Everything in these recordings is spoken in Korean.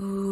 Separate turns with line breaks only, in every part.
Ooh.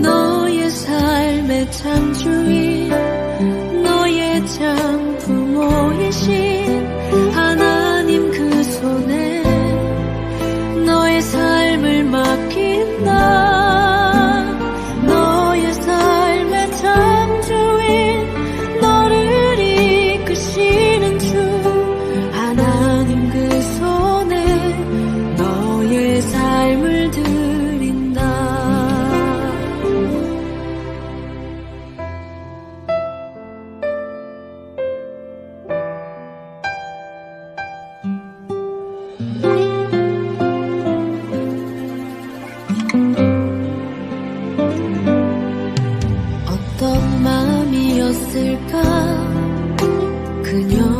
너의 삶의 창조인 너의 장부모이신 하나님 그 손에 너의 삶을 맡긴다 마음이었을까? 그녀